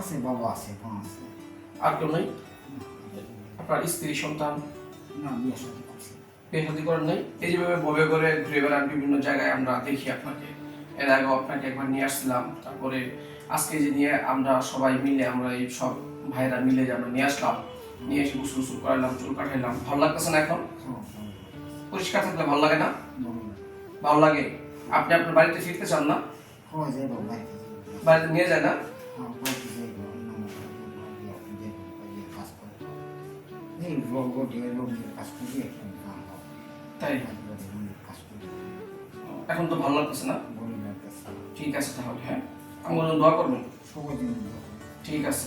আছে বাবা আছে মা আছে। আর কেউ নেই? আপনার স্ত্রী সন্তান? না বিয়ে সাথে করছে। বিয়ে শাদী করেন নাই? এই যেভাবে ববে করে ঘুরে বেড়ান বিভিন্ন জায়গায় আমরা দেখি আপনাকে। এর আগেও আপনাকে একবার নিয়ে আসছিলাম তারপরে আজকে যে নিয়ে আমরা সবাই মিলে আমরা এই সব ভাইরা মিলে যে আমরা নিয়ে আসলাম নিয়ে এসে গুসল গুসল করাইলাম চুল কাটাইলাম। ভালো লাগতেছে না এখন? সব পরিষ্কার থাকলে ভালো লাগে না? ভালো লাগে। আপনি আপনার বাড়িতে ফিরতে চান না? হয় বাড়িতে যাইব বাড়িতে নিয়ে যায় না? তাই? এখন তো ভালো লাগতেছে না? ঠিক আছে তাহলে হ্যাঁ। আমার জন্য দোয়া করবেন? ঠিক আছে।